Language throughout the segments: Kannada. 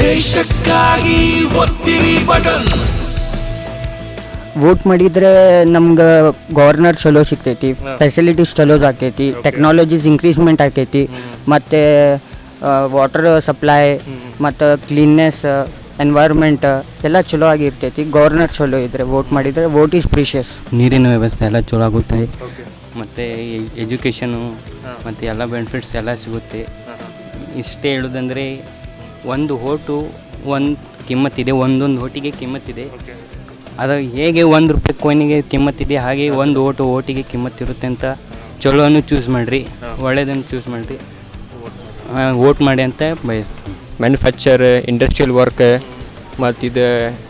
ದೇಶಕ್ಕಾಗಿ ಒತ್ತಿರಿ ಬಟನ್. ವೋಟ್ ಮಾಡಿದ್ರೆ ನಮ್ಗೆ ಗವರ್ನರ್ ಚಲೋ ಸಿಗ್ತೈತಿ ಫೆಸಿಲಿಟೀಸ್ ಚಲೋ ಆಕೈತಿ ಟೆಕ್ನಾಲಜೀಸ್ ಇನ್ಕ್ರೀಸ್ಮೆಂಟ್ ಆಕೈತಿ ಮತ್ತು ವಾಟರ್ ಸಪ್ಲೈ ಮತ್ತು ಕ್ಲೀನ್ನೆಸ್ ಎನ್ವೈರ್ಮೆಂಟ್ ಎಲ್ಲ ಚಲೋ ಆಗಿರ್ತೈತಿ ಗವರ್ನರ್ ಚಲೋ ಇದ್ರೆ ವೋಟ್ ಮಾಡಿದರೆ ವೋಟ್ ಈಸ್ ಪ್ರೀಷಿಯಸ್ ನೀರಿನ ವ್ಯವಸ್ಥೆ ಎಲ್ಲ ಚಲೋ ಆಗುತ್ತೆ. ಮತ್ತು ಎಜುಕೇಷನು ಮತ್ತು ಎಲ್ಲ ಬೆನಿಫಿಟ್ಸ್ ಎಲ್ಲ ಸಿಗುತ್ತೆ. ಇಷ್ಟೇ ಹೇಳೋದಂದರೆ ಒಂದು ಓಟು ಒಂದು ಕಿಮ್ಮತ್ತಿದೆ ಒಂದೊಂದು ಓಟಿಗೆ ಕಿಮ್ಮತ್ತಿದೆ. ಅದು ಹೇಗೆ ಒಂದು ರೂಪಾಯಿ ಕೊಯ್ನಿಗೆ ಕಿಮ್ಮತ್ತಿದೆ ಹಾಗೆ ಒಂದು ಓಟು ಓಟಿಗೆ ಕಿಮ್ಮತ್ತಿರುತ್ತೆ ಅಂತ ಚಲೋನು ಚೂಸ್ ಮಾಡಿರಿ ಒಳ್ಳೆಯದನ್ನು ಚೂಸ್ ಮಾಡಿರಿ. ವೋಟ್ ಮಾಡಿ. ಅಂತ ಬಯಸ್ತೀನಿ. ಮ್ಯಾನುಫ್ಯಾಕ್ಚರ್ ಇಂಡಸ್ಟ್ರಿಯಲ್ ವರ್ಕ್ ಮತ್ತು ಇದು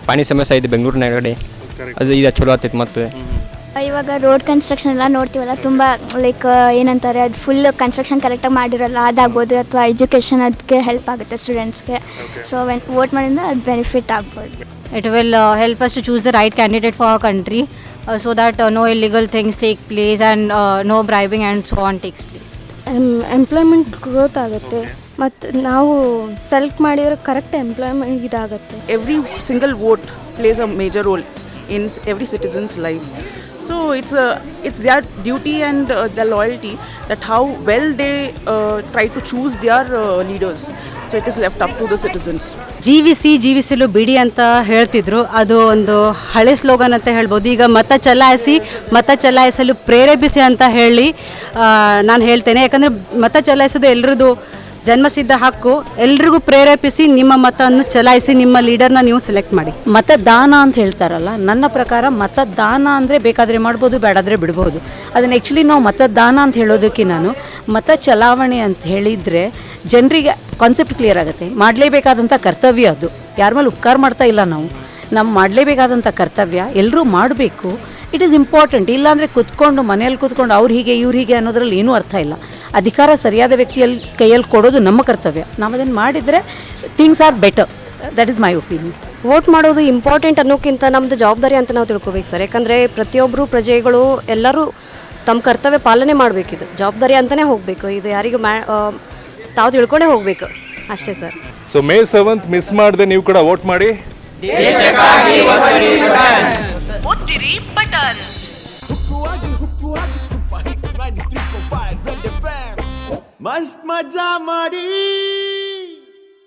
ಪಾನಿ ಸಮಸ್ಯೆ ಇದೆ ಬೆಂಗಳೂರಿನಾಗಡೆ ಅದು ಇದು ಚಲೋ ಆಗ್ತೈತೆ ಮತ್ತು. ಇವಾಗ ರೋಡ್ ಕನ್ಸ್ಟ್ರಕ್ಷನ್ ಎಲ್ಲ ನೋಡ್ತೀವಲ್ಲ ತುಂಬ ಲೈಕ್ ಏನಂತಾರೆ ಅದು ಫುಲ್ ಕನ್ಸ್ಟ್ರಕ್ಷನ್ ಕರೆಕ್ಟಾಗಿ ಮಾಡಿರಲ್ಲ ಅದಾಗ್ಬೋದು ಅಥವಾ ಎಜುಕೇಷನ್ ಅದಕ್ಕೆ ಹೆಲ್ಪ್ ಆಗುತ್ತೆ ಸ್ಟೂಡೆಂಟ್ಸ್ಗೆ ಸೊ ವೆನ್ ವೋಟ್ ಮಾಡಿದ್ರೆ ಅದು ಬೆನಿಫಿಟ್ ಆಗ್ಬೋದು. It will help us to choose the right candidate for for country so that no illegal things take place and no place and so on takes place so on takes place. Employment growth ಆಗುತ್ತೆ. ಮತ್ತು ನಾವು ಸೆಲೆಕ್ಟ್ ಮಾಡಿದ್ರೆ ಕರೆಕ್ಟ್ ಎಂಪ್ಲಾಯ್ಮೆಂಟ್ ಇದಾಗುತ್ತೆ. Every single vote place a major role in every citizens life life. So it's a it's their duty and uh, their loyalty that how well they uh, try to choose their uh, leaders so it is left up to the citizens ಜೀವಿಸಿ ಜೀವಿಸಲು ಬಿಡಿ ಅಂತ ಹೇಳ್ತಿದ್ರು ಅದು ಒಂದು ಹಳೆ ಸ್ಲೋಗನ್ ಅಂತ ಹೇಳ್ಬೋದು ಈಗ ಮತ ಚಲಾಯಿಸಿ ಮತ ಚಲಾಯಿಸಲು ಪ್ರೇರೇಪಿಸಿ ಅಂತ ಹೇಳಿ ನಾನು ಹೇಳ್ತೇನೆ ಯಾಕಂದರೆ ಮತ ಚಲಾಯಿಸೋದು ಎಲ್ರದ್ದು ಜನ್ಮಸಿದ್ಧ ಹಕ್ಕು ಎಲ್ರಿಗೂ ಪ್ರೇರೇಪಿಸಿ ನಿಮ್ಮ ಮತವನ್ನು ಚಲಾಯಿಸಿ ನಿಮ್ಮ ಲೀಡರ್ನ ನೀವು ಸೆಲೆಕ್ಟ್ ಮಾಡಿ. ಮತದಾನ ಅಂತ ಹೇಳ್ತಾರಲ್ಲ, ನನ್ನ ಪ್ರಕಾರ ಮತದಾನ ಅಂದರೆ ಬೇಕಾದರೆ ಮಾಡ್ಬೋದು, ಬೇಡಾದರೆ ಬಿಡ್ಬೋದು. ಅದನ್ನು ಆ್ಯಕ್ಚುಲಿ ನಾವು ಮತದಾನ ಅಂತ ಹೇಳೋದಕ್ಕೆ ನಾನು ಮತ ಚಲಾವಣೆ ಅಂತ ಹೇಳಿದರೆ ಜನರಿಗೆ ಕಾನ್ಸೆಪ್ಟ್ ಕ್ಲಿಯರ್ ಆಗುತ್ತೆ. ಮಾಡಲೇಬೇಕಾದಂಥ ಕರ್ತವ್ಯ ಅದು. ಯಾರ ಮೇಲೆ ಉಪಕಾರ ಮಾಡ್ತಾ ಇಲ್ಲ ನಾವು. ನಮ್ಮ ಮಾಡಲೇಬೇಕಾದಂಥ ಕರ್ತವ್ಯ ಎಲ್ಲರೂ ಮಾಡಬೇಕು. ಇಟ್ ಈಸ್ ಇಂಪಾರ್ಟೆಂಟ್ ಇಲ್ಲಾಂದರೆ ಕುತ್ಕೊಂಡು ಮನೆಯಲ್ಲಿ ಕುತ್ಕೊಂಡು ಅವ್ರು ಹೀಗೆ, ಇವ್ರು ಹೀಗೆ ಅನ್ನೋದ್ರಲ್ಲಿ ಏನೂ ಅರ್ಥ ಇಲ್ಲ. ಅಧಿಕಾರ ಸರಿಯಾದ ವ್ಯಕ್ತಿಯಲ್ಲಿ ಕೈಯಲ್ಲಿ ಕೊಡೋದು ನಮ್ಮ ಕರ್ತವ್ಯ. ನಾವು ಅದನ್ನು ಮಾಡಿದರೆ things are better that is my opinion vote ಮಾಡೋದು ಇಂಪಾರ್ಟೆಂಟ್ ಅನ್ನೋಕ್ಕಿಂತ ನಮ್ಮದು ಜವಾಬ್ದಾರಿ ಅಂತ ನಾವು ತಿಳ್ಕೊಬೇಕು ಸರ್. ಯಾಕಂದರೆ ಪ್ರತಿಯೊಬ್ಬರು ಪ್ರಜೆಗಳು ಎಲ್ಲರೂ ತಮ್ಮ ಕರ್ತವ್ಯ ಪಾಲನೆ ಮಾಡಬೇಕಿದು. ಜವಾಬ್ದಾರಿ ಅಂತಲೇ ಹೋಗಬೇಕು. ಇದು ಯಾರಿಗೂ ಮ್ಯಾ ತಾವು ತಿಳ್ಕೊಂಡೇ ಹೋಗಬೇಕು. ಅಷ್ಟೇ sir. So May seventh miss ಮಾಡದೆ ನೀವು ಕೂಡ ವೋಟ್ ಮಾಡಿ. ಮಸ್ತ್ ಮಜಾ ಮಾಡಿ